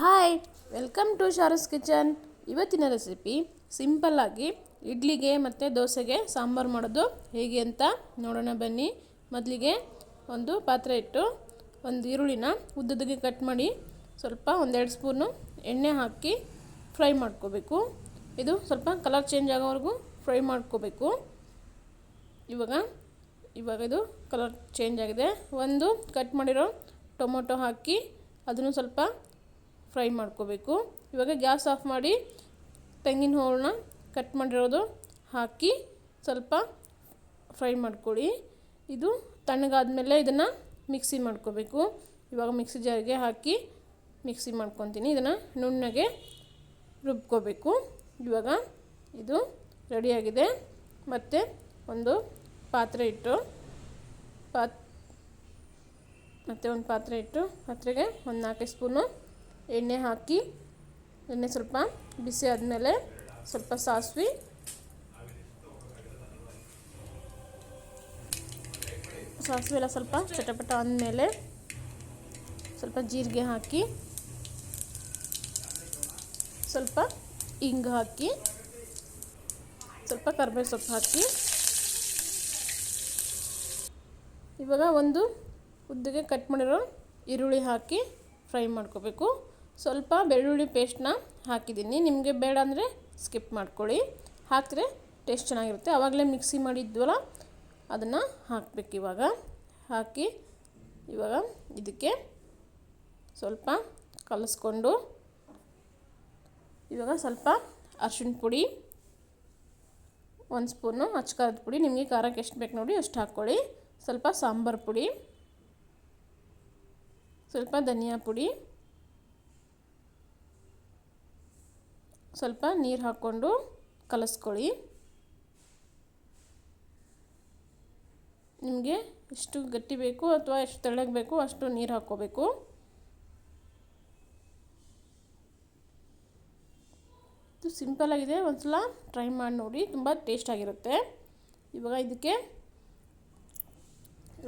Hi, welcome to Shara's kitchen. ಇವತ್ತಿನ recipe ಸಿಂಪಲ್ಲಾಗಿ ಇಡ್ಲಿಗೆ ಮತ್ತು ದೋಸೆಗೆ ಸಾಂಬಾರು ಮಾಡೋದು ಹೇಗೆ ಅಂತ ನೋಡೋಣ ಬನ್ನಿ. ಮೊದಲಿಗೆ ಒಂದು ಪಾತ್ರೆ ಇಟ್ಟು ಒಂದು ಈರುಳ್ಳಿನ ಉದ್ದದಗೆ ಕಟ್ ಮಾಡಿ ಸ್ವಲ್ಪ ಒಂದೆರಡು ಸ್ಪೂನು ಎಣ್ಣೆ ಹಾಕಿ ಫ್ರೈ ಮಾಡ್ಕೋಬೇಕು. ಇದು ಸ್ವಲ್ಪ ಕಲರ್ ಚೇಂಜ್ ಆಗೋವರೆಗೂ ಫ್ರೈ ಮಾಡ್ಕೋಬೇಕು. ಇವಾಗ ಇವಾಗ ಇದು ಕಲರ್ ಚೇಂಜ್ ಆಗಿದೆ. ಒಂದು ಕಟ್ ಮಾಡಿರೋ ಟೊಮೊಟೊ ಹಾಕಿ ಅದನ್ನು ಸ್ವಲ್ಪ ಫ್ರೈ ಮಾಡ್ಕೋಬೇಕು. ಇವಾಗ ಗ್ಯಾಸ್ ಆಫ್ ಮಾಡಿ ತೆಂಗಿನ ಹೋಳನ್ನ ಕಟ್ ಮಾಡಿರೋದು ಹಾಕಿ ಸ್ವಲ್ಪ ಫ್ರೈ ಮಾಡ್ಕೊಳ್ಳಿ. ಇದು ತಣ್ಣಗಾದ್ಮೇಲೆ ಇದನ್ನು ಮಿಕ್ಸಿ ಮಾಡ್ಕೋಬೇಕು. ಇವಾಗ ಮಿಕ್ಸಿ ಜಾರಿಗೆ ಹಾಕಿ ಮಿಕ್ಸಿ ಮಾಡ್ಕೊತೀನಿ. ಇದನ್ನು ನುಣ್ಣಗೆ ರುಬ್ಕೋಬೇಕು. ಇವಾಗ ಇದು ರೆಡಿಯಾಗಿದೆ. ಮತ್ತು ಒಂದು ಪಾತ್ರೆ ಇಟ್ಟು ಪಾತ್ ಮತ್ತು ಒಂದು ಪಾತ್ರೆ ಇಟ್ಟು ಪಾತ್ರೆಗೆ ಒಂದು ನಾಲ್ಕೈದು ಸ್ಪೂನು ಎಣ್ಣೆ ಹಾಕಿ, ಎಣ್ಣೆ ಸ್ವಲ್ಪ ಬಿಸಿ ಆದಮೇಲೆ ಸ್ವಲ್ಪ ಸಾಸಿವೆ. ಸಾಸಿವೆ ಎಲ್ಲ ಸ್ವಲ್ಪ ಚಟಪಟ ಅಂದಮೇಲೆ ಸ್ವಲ್ಪ ಜೀರಿಗೆ ಹಾಕಿ, ಸ್ವಲ್ಪ ಇಂಗು ಹಾಕಿ, ಸ್ವಲ್ಪ ಕರ್ಬೇವು ಸೊಪ್ಪು ಹಾಕಿ. ಇವಾಗ ಒಂದು ಉದ್ದಿಗೆ ಕಟ್ ಮಾಡಿರೋ ಈರುಳ್ಳಿ ಹಾಕಿ ಫ್ರೈ ಮಾಡ್ಕೋಬೇಕು. ಸ್ವಲ್ಪ ಬೆಳ್ಳುಳ್ಳಿ ಪೇಸ್ಟ್ನ ಹಾಕಿದ್ದೀನಿ. ನಿಮಗೆ ಬೇಡ ಅಂದರೆ ಸ್ಕಿಪ್ ಮಾಡ್ಕೊಳ್ಳಿ. ಹಾಕಿದ್ರೆ ಟೇಸ್ಟ್ ಚೆನ್ನಾಗಿರುತ್ತೆ. ಆವಾಗಲೇ ಮಿಕ್ಸಿ ಮಾಡಿದ್ವಲ್ಲ, ಅದನ್ನು ಹಾಕಬೇಕು ಇವಾಗ. ಹಾಕಿ ಇವಾಗ ಇದಕ್ಕೆ ಸ್ವಲ್ಪ ಕಲಸ್ಕೊಂಡು, ಇವಾಗ ಸ್ವಲ್ಪ ಅರ್ಶಿಣ ಪುಡಿ, ಒಂದು ಸ್ಪೂನು ಅಚ್ಕಾರದ ಪುಡಿ. ನಿಮಗೆ ಖಾರಕ್ಕೆ ಎಷ್ಟು ಬೇಕು ನೋಡಿ ಅಷ್ಟು ಹಾಕ್ಕೊಳ್ಳಿ. ಸ್ವಲ್ಪ ಸಾಂಬಾರು ಪುಡಿ, ಸ್ವಲ್ಪ ಧನಿಯಾ ಪುಡಿ ಸ್ವಲ್ಪ ನೀರು ಹಾಕ್ಕೊಂಡು ಕಲಸ್ಕೊಳ್ಳಿ. ನಿಮಗೆ ಎಷ್ಟು ಗಟ್ಟಿ ಬೇಕು ಅಥವಾ ಎಷ್ಟು ತೆಳ್ಳಗೆ ಬೇಕು ಅಷ್ಟು ನೀರು ಹಾಕ್ಕೋಬೇಕು. ಇದು ಸಿಂಪಲಾಗಿದೆ ಒಂದು ಸಲ ಟ್ರೈ ಮಾಡಿ ನೋಡಿ, ತುಂಬ ಟೇಸ್ಟಾಗಿರುತ್ತೆ ಇವಾಗ ಇದಕ್ಕೆ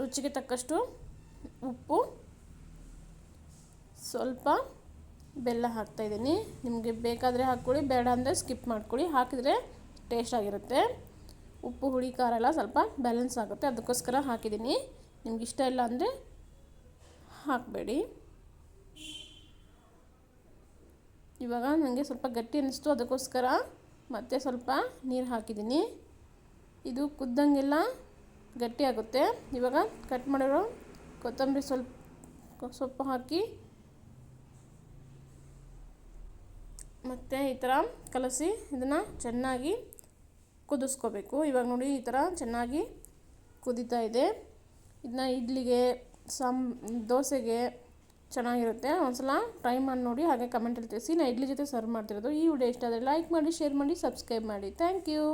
ರುಚಿಗೆ ತಕ್ಕಷ್ಟು ಉಪ್ಪು, ಸ್ವಲ್ಪ ಬೆಲ್ಲ ಹಾಕ್ತಾಯಿದ್ದೀನಿ ನಿಮಗೆ ಬೇಕಾದರೆ ಹಾಕ್ಕೊಳ್ಳಿ, ಬೇಡ ಅಂದರೆ ಸ್ಕಿಪ್ ಮಾಡ್ಕೊಳ್ಳಿ. ಹಾಕಿದರೆ ಟೇಸ್ಟಾಗಿರುತ್ತೆ ಉಪ್ಪು, ಹುಳಿ, ಖಾರ ಎಲ್ಲ ಸ್ವಲ್ಪ ಬ್ಯಾಲೆನ್ಸ್ ಆಗುತ್ತೆ. ಅದಕ್ಕೋಸ್ಕರ ಹಾಕಿದ್ದೀನಿ. ನಿಮ್ಗೆ ಇಷ್ಟ ಇಲ್ಲ ಅಂದರೆ ಹಾಕಬೇಡಿ. ಇವಾಗ ನನಗೆ ಸ್ವಲ್ಪ ಗಟ್ಟಿ ಅನ್ನಿಸ್ತು ಅದಕ್ಕೋಸ್ಕರ ಮತ್ತೆ ಸ್ವಲ್ಪ ನೀರು ಹಾಕಿದ್ದೀನಿ. ಇದು ಕುದ್ದಂಗೆಲ್ಲ ಗಟ್ಟಿ ಆಗುತ್ತೆ. ಇವಾಗ ಕಟ್ ಮಾಡಿರೋ ಕೊತ್ತಂಬರಿ ಸ್ವಲ್ಪ ಸೊಪ್ಪು ಹಾಕಿ ಮತ್ತು ಈ ಥರ ಕಲಸಿ ಇದನ್ನು ಚೆನ್ನಾಗಿ ಕುದಿಸ್ಕೋಬೇಕು. ಇವಾಗ ನೋಡಿ ಈ ಥರ ಚೆನ್ನಾಗಿ ಕುದೀತಾ ಇದೆ. ಇದನ್ನ ಇಡ್ಲಿಗೆ, ಸಾಮ್, ದೋಸೆಗೆ ಚೆನ್ನಾಗಿರುತ್ತೆ. ಒಂದ್ಸಲ ಟ್ರೈ ಮಾಡಿ ನೋಡಿ, ಹಾಗೆ ಕಮೆಂಟಲ್ಲಿ ತಿಳಿಸಿ. ನಾನು ಇಡ್ಲಿ ಜೊತೆ ಸರ್ವ್ ಮಾಡ್ತಿರೋದು. ಈ ವಿಡಿಯೋ ಇಷ್ಟ ಆದರೆ ಲೈಕ್ ಮಾಡಿ ಶೇರ್ ಮಾಡಿ ಸಬ್ಸ್ಕ್ರೈಬ್ ಮಾಡಿ. Thank you